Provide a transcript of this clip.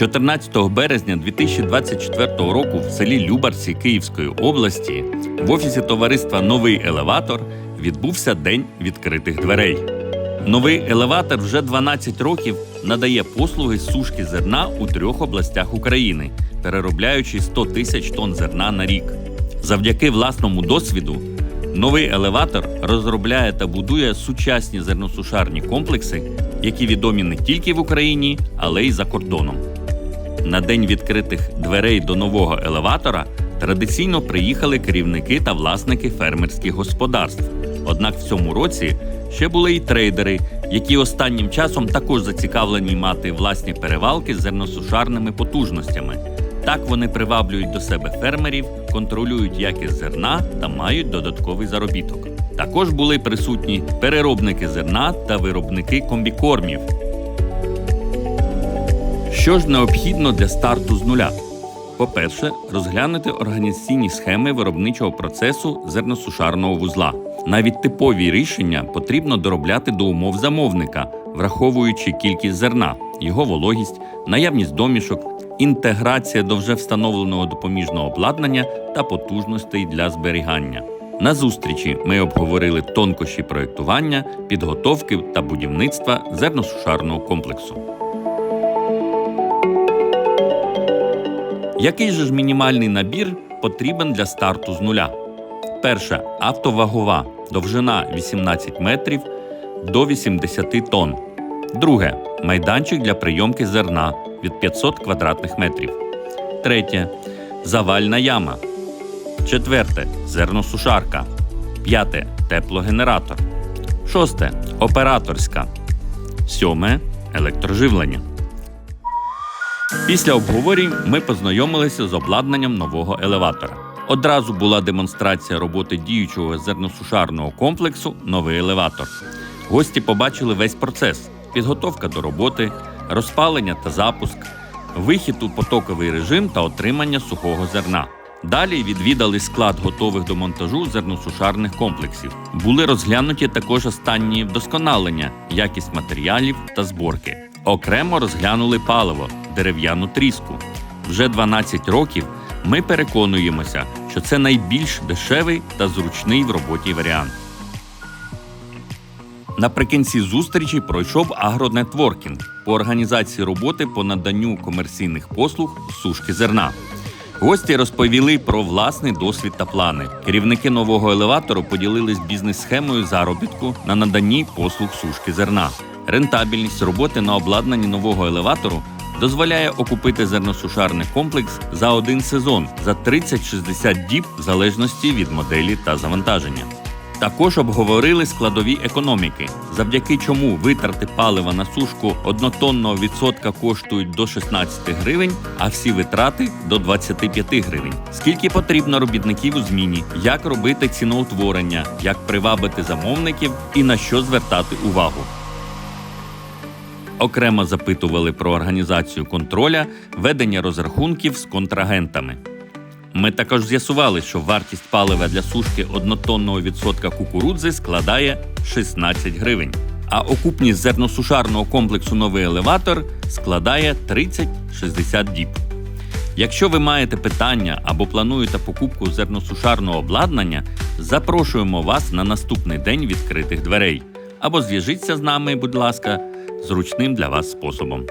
14 березня 2024 року в селі Любарці Київської області в офісі товариства Новий елеватор відбувся День відкритих дверей. Новий елеватор вже 12 років надає послуги сушки зерна у трьох областях України, переробляючи 100 тисяч тонн зерна на рік. Завдяки власному досвіду новий елеватор розробляє та будує сучасні зерносушарні комплекси, які відомі не тільки в Україні, але й за кордоном. На день відкритих дверей до нового елеватора традиційно приїхали керівники та власники фермерських господарств. Однак в цьому році ще були й трейдери, які останнім часом також зацікавлені мати власні перевалки з зерносушарними потужностями. Так вони приваблюють до себе фермерів, контролюють якість зерна та мають додатковий заробіток. Також були присутні переробники зерна та виробники комбікормів, що ж необхідно для старту з нуля? По-перше, розглянути організаційні схеми виробничого процесу зерносушарного вузла. Навіть типові рішення потрібно доробляти до умов замовника, враховуючи кількість зерна, його вологість, наявність домішок, інтеграція до вже встановленого допоміжного обладнання та потужностей для зберігання. На зустрічі ми обговорили тонкощі проєктування, підготовки та будівництва зерносушарного комплексу. Який же ж мінімальний набір потрібен для старту з нуля? Перше автовагова довжина 18 метрів до 80 тонн. Друге майданчик для прийомки зерна від 500 квадратних метрів. Третє завальна яма. Четверте зерносушарка. П'яте теплогенератор. Шосте операторська. Сьоме електроживлення. Після обговорень ми познайомилися з обладнанням нового елеватора. Одразу була демонстрація роботи діючого зерносушарного комплексу Новий елеватор. Гості побачили весь процес: підготовка до роботи, розпалення та запуск, вихід у потоковий режим та отримання сухого зерна. Далі відвідали склад готових до монтажу зерносушарних комплексів. Були розглянуті також останні вдосконалення, якість матеріалів та зборки. Окремо розглянули паливо, дерев'яну тріску. Вже 12 років ми переконуємося, що це найбільш дешевий та зручний в роботі варіант. Наприкінці зустрічі пройшов агронетворкінг по організації роботи по наданню комерційних послуг сушки зерна. Гості розповіли про власний досвід та плани. Керівники нового елеватору поділились бізнес-схемою заробітку на наданні послуг сушки зерна. Рентабельність роботи на обладнанні нового елеватору дозволяє окупити зерносушарний комплекс за один сезон за 30-60 діб в залежності від моделі та завантаження. Також обговорили складові економіки, завдяки чому витрати палива на сушку однотонного відсотка коштують до 16 гривень, а всі витрати до 25 гривень. Скільки потрібно робітників у зміні, як робити ціноутворення, як привабити замовників і на що звертати увагу. Окремо запитували про організацію контроля, ведення розрахунків з контрагентами. Ми також з'ясували, що вартість палива для сушки однотонного відсотка кукурудзи складає 16 гривень, а окупність зерносушарного комплексу новий елеватор складає 30-60 діб. Якщо ви маєте питання або плануєте покупку зерносушарного обладнання, запрошуємо вас на наступний день відкритих дверей. Або зв'яжіться з нами, будь ласка, зручним для вас способом.